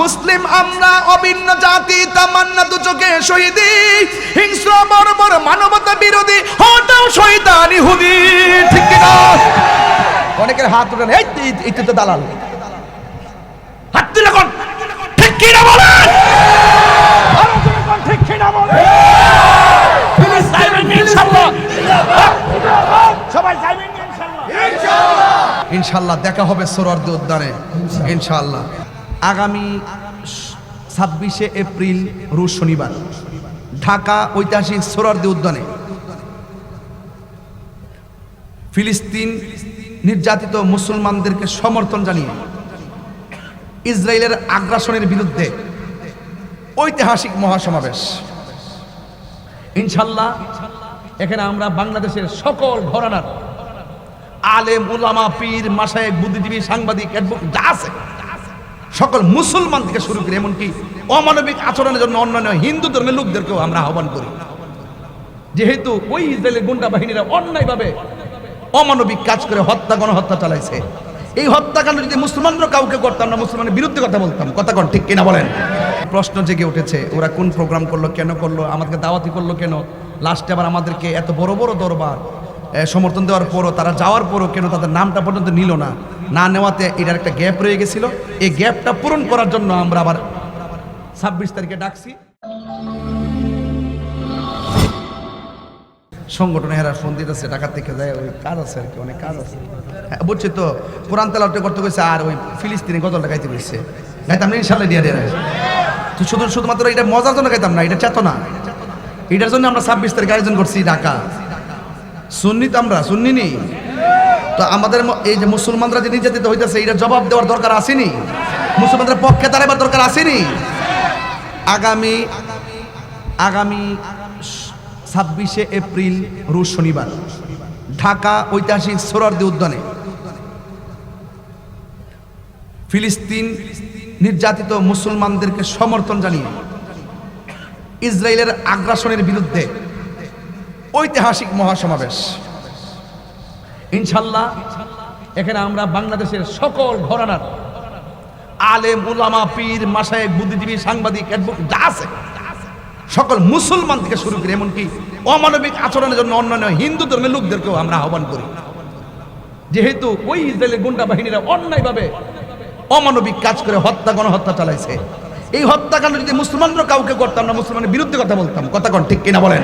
মুসলিম আমরা অভিন্ন জাতি তামান্না দু চোখে শহীদি। হিংস্র বর্বর মানবতা বিরোধী হটাও শয়তানি হুদি ঠিক কি না? অনেকের হাত উঠান এই তো দালাল। হাত তুলে কোন ঠিক কোন, ঠিক কি না বলেন? সবাই যাইবেন ইনশাআল্লাহ ইনশাআল্লাহ দেখা হবে সোরারদি উদ্যানে ইনশাআল্লাহ আগামী ছাব্বিশে এপ্রিল, রুশ শনিবার। ঢাকা ঐতিহাসিক সোরারদি উদ্যানে ফিলিস্তিন নির্যাতিত মুসলমানদেরকে সমর্থন জানিয়ে ইসরায়েলের আগ্রাসনের বিরুদ্ধে ঐতিহাসিক মহাসমাবেশ। ইনশাল্লাহ এখানে আমরা বাংলাদেশের সকল ঘরানার আলেম, উলামা, পীর মাসায় বুদ্ধিজীবী, সাংবাদিক যা আছে সকল মুসলমান থেকে শুরু করে, এমনকি অমানবিক আচরণের জন্য অন্যান্য হিন্দু ধর্মের লোকদেরকেও আমরা আহ্বান করি। যেহেতু ওই ইসরায়েলের গুন্ডা বাহিনীরা অন্যায়ভাবে অমানবিক কাজ করে হত্যা, গণহত্যা চালাইছে। এই হত্যাকাণ্ড যদি মুসলমানরা কাউকে করতাম না, মুসলমানের বিরুদ্ধে কথা বলতাম, কথা কন ঠিক কিনা বলেন? প্রশ্ন জেগে উঠেছে, ওরা কোন প্রোগ্রাম করল, কেন করল, আমাদেরকে দাওয়াতি করল কেন? লাস্টে আবার আমাদেরকে এত বড় বড় দরবার সমর্থন দেওয়ার পরও, তারা যাওয়ার পরও কেন তাদের নামটা পর্যন্ত নিল না? না নেওয়াতে এটার একটা গ্যাপ রয়ে গেছিল। এই গ্যাপটা পূরণ করার জন্য আমরা আবার ছাব্বিশ তারিখে ডাকছি। সংগঠনে হেরা ফোন দিতেছে ঢাকা থেকে যায়, ওই কাজ আছে আর কি, অনেক কাজ আছে। হ্যাঁ বুঝছি তো, কোরআন তেলাওয়াত করতে গেছে আর ওই ফিলিস্তিনি গজলটা গাইতে গেছে গাইতাম না ইনশাল্লাহ দিয়ে দিয়ে তো শুধু, শুধুমাত্র এটা মজার জন্য গাইতাম না, এটা চেতনা। এটার জন্য আমরা ছাব্বিশ তারিখ আয়োজন করছি ঢাকা। সুন্নি তো আমরা, সুন্নি নি। তো আমাদের এই যে মুসলমানরা যে নির্যাতিত হইতেছে এটা জবাব দেওয়ার দরকার আসেনি। মুসলমানদের পক্ষে দাঁড়াবার দরকার আসেনি। আগামী আগামী ছাব্বিশে এপ্রিল রুশ শনিবার, ঢাকা ঐতিহাসিক সোরারদি উদ্যানে ফিলিস্তিন নির্যাতিত মুসলমানদেরকে সমর্থন জানিয়ে ইসরায়েলের আগ্রাসনের বিরুদ্ধে ঐতিহাসিক মহাসমাবেশ। ইনশাল্লাহ, এখানে আমরা বাংলাদেশের সকল ঘরানার আলেম, উলামা, পীর মাসায়েক বুদ্ধিজীবী, সাংবাদিক advocate যা আছে, সকল মুসলমান থেকে শুরু করে, এমনকি অমানবিক আচরণের জন্য অন্যান্য হিন্দু ধর্মের লোকদেরকেও আমরা আহ্বান করি। যেহেতু ওই ইসরায়েলের গুন্ডা বাহিনীরা অন্যায়ভাবে অমানবিক কাজ করে হত্যা, গণহত্যা চালাইছে। এই হত্যাকাণ্ড যদি মুসলমানরা কাউকে করতাম না, মুসলমানের বিরুদ্ধে কথা বলতাম। কথা কন ঠিক কিনা বলেন?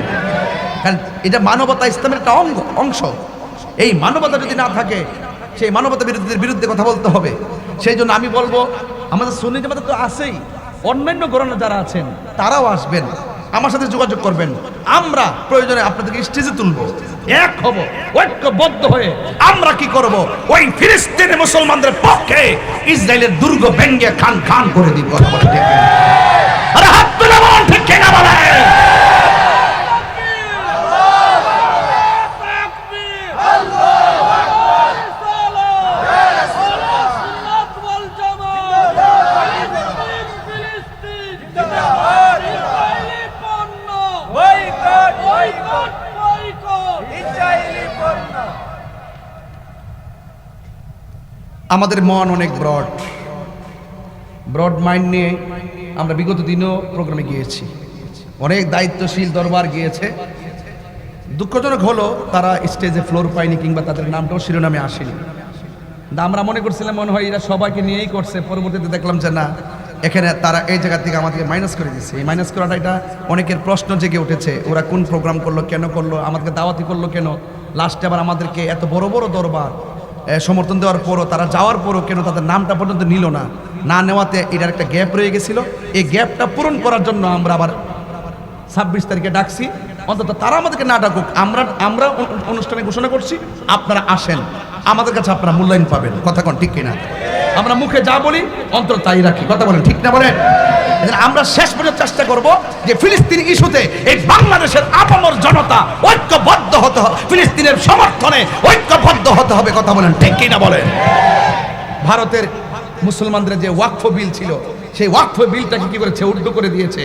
কারণ এটা মানবতা ইসলামের একটা অঙ্গ, অংশ। এই মানবতা যদি না থাকে, সেই মানবতা বিরোধীদের বিরুদ্ধে কথা বলতে হবে। সেই জন্য আমি বলব, আমাদের সুন্নি জামাতে তো আছেই। অন্যান্য গণনা যারা আছেন, তারাও আসবেন। আমার সাথে যোগাযোগ করবেন। আমরা প্রয়োজনে আপনাদেরকে স্টেজে তুলবো। এক হব, ঐক্যবদ্ধ হয়ে আমরা কি করব? ওই ফিলিস্তিনি মুসলমানদের পক্ষে ইসরায়েলের দুর্গ ভেঙ্গে খান খান করে দিব? আরে হাত তুলে বলুন, ঠিক কিনা বলে আমাদের মন অনেক ব্রড ব্রড মাইন্ড নিয়ে আমরা বিগত দিনও প্রোগ্রামে গিয়েছি। অনেক দায়িত্বশীল দরবার গিয়েছে। দুঃখজনক হলো তারা স্টেজে ফ্লোর পায়নি কিংবা তাদের নামটাও শিরোনামে আসেনি। কিন্তু আমরা মনে করছিলাম, মনে হয় এরা সবাইকে নিয়েই করছে। পরবর্তীতে দেখলাম যে না, এখানে তারা এই জায়গা থেকে আমাদেরকে মাইনাস করে দিচ্ছে এই মাইনাস করাটা এটা অনেকের প্রশ্ন জেগে উঠেছে, ওরা কোন প্রোগ্রাম করল, কেন করল, আমাদেরকে দাওয়াতি করল কেন? লাস্টে আবার আমাদেরকে এত বড় বড় দরবার সমর্থন দেওয়ার পরও, তারা যাওয়ার পরও কেন তাদের নামটা পর্যন্ত নিল না। না নেওয়াতে এটার একটা গ্যাপ রয়ে গেছিল। এই গ্যাপটা পূরণ করার জন্য আমরা আবার ছাব্বিশ তারিখে ডাকছি। অন্তত তারা আমাদেরকে না ডাকুক, আমরা আমরা অনুষ্ঠানে ঘোষণা করছি, আপনারা আসেন। আমাদের কাছে আপনারা মূল্যায়ন পাবেন। কথা কোন ঠিক কিনা? আমরা মুখে যা বলি অন্তর তাই রাখি। কথা বলেন, ঠিক না বলেন? আমরা শেষ পর্যন্ত চেষ্টা করব যে ফিলিস্তিন ইস্যুতে এই বাংলাদেশের আপামর জনতা ঐক্যবদ্ধ হতে হবে, ফিলিস্তিনের সমর্থনে ঐক্যবদ্ধ হতে হবে, কথা বলেন, ঠিক কিনা বলেন? ভারতের মুসলমানদের যে ওয়াকফ বিল ছিল, সেই ওয়াকফ বিলটাকে কি করেছে? উল্টো করে দিয়েছে।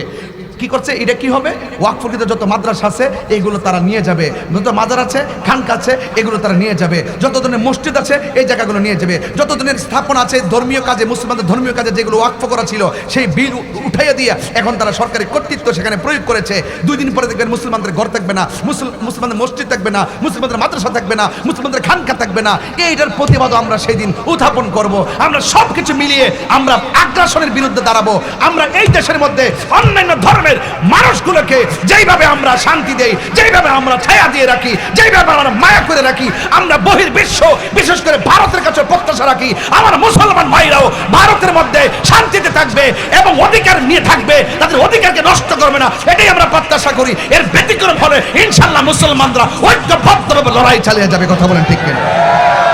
কি করছে? এটা কি হবে? ওয়াকফকৃত যত মাদ্রাসা আছে, এগুলো তারা নিয়ে যাবে। যত মাজার আছে, খানকা আছে, এগুলো তারা নিয়ে যাবে। যত ধরনের মসজিদ আছে, এই জায়গাগুলো নিয়ে যাবে। যত ধরনের স্থাপনা আছে, ধর্মীয় কাজে, মুসলমানদের ধর্মীয় কাজে যেগুলো ওয়াকফ করা ছিল, সেই বিল উঠাইয়া দিয়ে এখন তারা সরকারি কর্তৃত্ব সেখানে প্রয়োগ করেছে। দুই দিন পরে দেখবেন মুসলমানদের ঘর থাকবে না, মুসল- মুসলমানদের মসজিদ থাকবে না, মুসলমানদের মাদ্রাসা থাকবে না, মুসলমানদের খানকা থাকবে না। এইটার প্রতিবাদও আমরা সেই দিন উত্থাপন করব। আমরা সব কিছু মিলিয়ে আমরা আগ্রাসনের বিরুদ্ধে দাঁড়াবো। আমরা এই দেশের মধ্যে অন্যান্য ধর্মের মানুষগুলোকে যেইভাবে আমরা শান্তি দেই, যেইভাবে আমরা ছায়া দিয়ে রাখি, যেইভাবে আমরা মায়া করে রাখি, আমরা বহির বিশ্ব বিশেষ করে ভারতের কাছে প্রত্যাশা রাখি, আমার মুসলমান ভাইরাও ভারতের মধ্যে শান্তিতে থাকবে এবং অধিকার নিয়ে থাকবে, তাদের অধিকারকে নষ্ট করবে না, এটাই আমরা প্রত্যাশা করি। এর ব্যতিক্রম হলে ইনশাল্লাহ মুসলমানরা ঐক্যবদ্ধভাবে লড়াই চালিয়ে যাবে, কথা বলেন ঠিক কিনা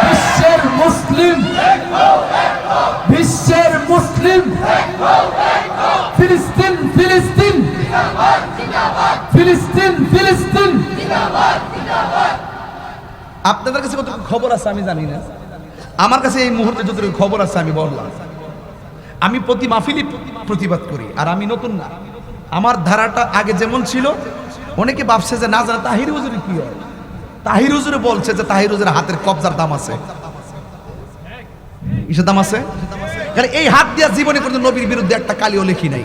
বিশ্বের মুসলিম বিশ্বের মুসলিম ফিলিস্তিন ফিলিস্তিন ফিলিস্তিন ফিলিস্তিন। আপনাদের কাছে কত খবর আছে আমি জানি না। আমার কাছে এই মুহূর্তে যতটুকু খবর আছে আমি বললাম। আমি প্রতি মাহফিলি প্রতিবাদ করি, আর আমি নতুন না। আমার ধারাটা আগে যেমন ছিল, অনেকে ভাবছে যে, না জানে তাহির হুজুরে, কি হয়? তাহির হুজুরে বলছে যে, তাহির হুজুরের হাতের কবজার দাম আছে। কিসের দাম আছে? এই হাত দিয়া জীবনে কোনো নবীর বিরুদ্ধে একটা কালিও লেখি নাই।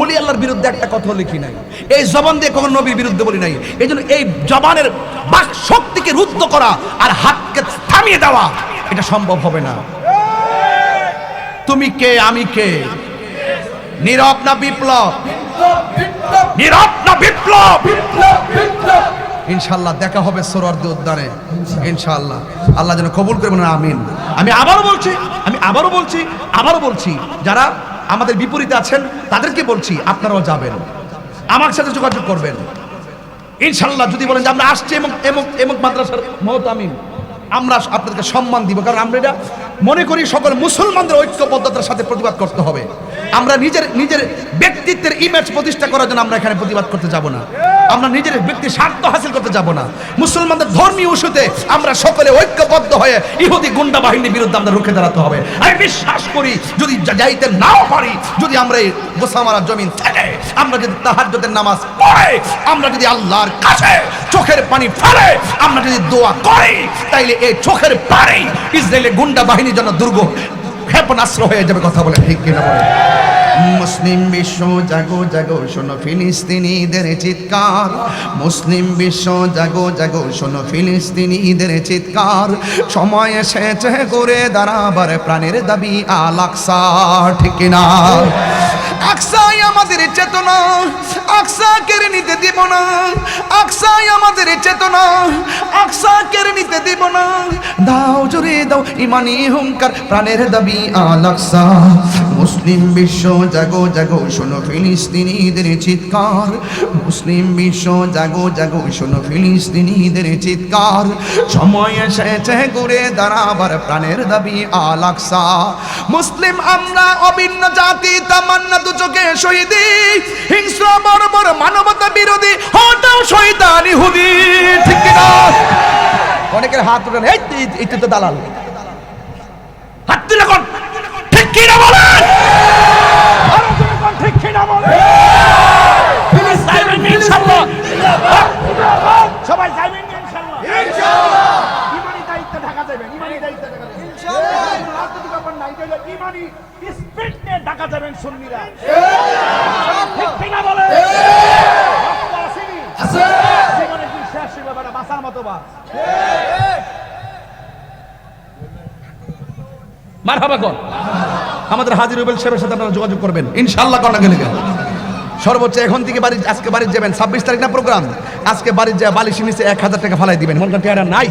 অলি আল্লাহর বিরুদ্ধে একটা কথা লিখি নাই। এই জবান দিয়ে কখনো নবীর বিরুদ্ধে বলি নাই। এই জন্য এই জবানের বাক শক্তিকে রুদ্ধ করা আর হাতকে থামিয়ে দেওয়া, এটা সম্ভব হবে না। তুমি কে? আমি কে? নীরব না বিপ্লব? নীরব না বিপ্লব? ইনশাল্লাহ দেখা হবে সোরওয়ার্দী উদ্যানে ইনশাল্লাহ আল্লাহ যেন কবুল করবেন আমিন। আমি আবারও বলছি, আমি আবারও বলছি আবারও বলছি, যারা আমাদের বিপরীতে আছেন, তাদেরকে বলছি আপনারাও যাবেন। আমার সাথে যোগাযোগ করবেন। ইনশাল্লাহ যদি বলেন যে আমরা আসছি এবং এমক এমক মাদ্রাসার মহতামিম, আমরা আপনাদেরকে সম্মান দিব, কারণ আমরা এটা মনে করি সকল মুসলমানদের ঐক্যবদ্ধতার সাথে প্রতিবাদ করতে হবে। আমরা নিজের নিজের ব্যক্তিত্বের ইমেজ প্রতিষ্ঠা করার জন্য আমরা এখানে প্রতিবাদ করতে যাব না। আমরা নিজের ব্যক্তি স্বার্থ হাসিল করতে যাব না। মুসলমানদের ধর্মীয় ইস্যুতে আমরা সকলে ঐক্যবদ্ধ হয়ে ইহুদি গুন্ডা বাহিনীর বিরুদ্ধে আমরা রুখে দাঁড়াতে হবে। আমি বিশ্বাস করি, যদি যাইতে নাও পারি, যদি আমরা এই গোসামারা জমিন থেকে আমরা যদি তাহাজ্জুদের নামাজ পড়ে, আমরা যদি আল্লাহর কাছে চোখের পানি ফেলে, আমরা যদি দোয়া করি, তাইলে এই চোখের পানি ইসরায়েলের গুন্ডা বাহিনীর জন্য দুর্গ ক্ষেপণাস্ত্র হয়ে যাবে, কথা বলে ঠিক কিনা বলে মুসলিম বিশ্ব জাগো জাগো, শোনো ফিলিস্তিনিদের চিৎকার। মুসলিম বিশ্ব জাগো জাগো, শোনো ফিলিস্তিনিদের চিৎকার। সময় এসেছে করে দাঁড়াবার, প্রাণের দাবি আলাকসা ঠিক না আকসাই আমাদের চেতনা আকসা কেড়ে নিতে দিব না, আকসাই আমাদের চেতনা আকসা কেড়ে নিতে দিব না। দাও জুড়ে দাও ইমানি হুঙ্কার, প্রাণের দাবি আলাকসা মুসলিম বিশ্ব, জাগো জাগো, শোনো ফিলিস্তিনিদের চিৎকার। মুসলিম বিশ্ব, জাগো জাগো, শোনো ফিলিস্তিনিদের চিৎকার। সময় এসেছে ঘুরে দাঁড়াবার, প্রাণের দাবি আলাকসা মুসলিম আমরা অভিন্ন জাতি, তামান্না দু চোখে শহীদি, হিংস্র, বর্বর, মানবতা বিরোধী, হটাও শহীদানি হুদি ঠিক কিনা? অনেকের হাত উঠেন, এই তো- দালাল। হাত তুলে কোন। ঠিক কিনা বলেন? সবাই দায়িত্ব ঢাকা যাবেন ইনশাআল্লাহ রাজনৈতিক ব্যাপার ইমানি স্পিড নিয়ে ঢাকা যাবেন সুন্নিরা। ঠিক কিনা বলে? আসেনি। জীবনে কি শেষ হইবে বেটা মতো বা? মারহাবা কর। আমাদের হাজির রুবেল সাহেবের সাথে আপনারা যোগাযোগ করবেন। ইনশাল্লাহ কন্যা গেলে সর্বোচ্চ এখন থেকে বাড়ি আজকে বাড়ি যাবেন। ছাব্বিশ তারিখ না প্রোগ্রাম? আজকে বাড়ি যা বালিশ নিচে এক হাজার টাকা ফালাই দিবেন। মন টাকা নাই।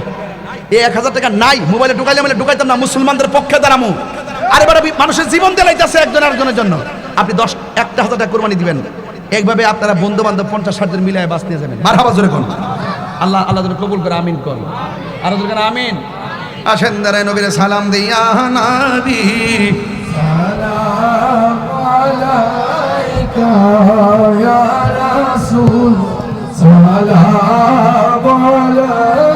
এই এক হাজার টাকা নাই। মোবাইলে ঢুকাইলে মানে ঢুকাইতাম না। মুসলমানদের পক্ষে দাঁড়ামু। আরে বারে মানুষের জীবন দেলাইতেছে একজন আরেকজনের জন্য। আপনি দশ একটা হাজার টাকা কোরবানি দিবেন। এইভাবে আপনারা বন্ধু বান্ধব পঞ্চাশ ষাট জন মিলিয়ে বাঁচতে যাবেন। মারহাবা জোরে কোন। আল্লাহ আল্লাহ যেন কবুল করে আমিন কর আর আমিন। আসেন দাঁড়ায় নবীর সালাম দিয়া নাবি। সালাম আলাইকা ইয়া রাসূল। সালাম আলাইকা।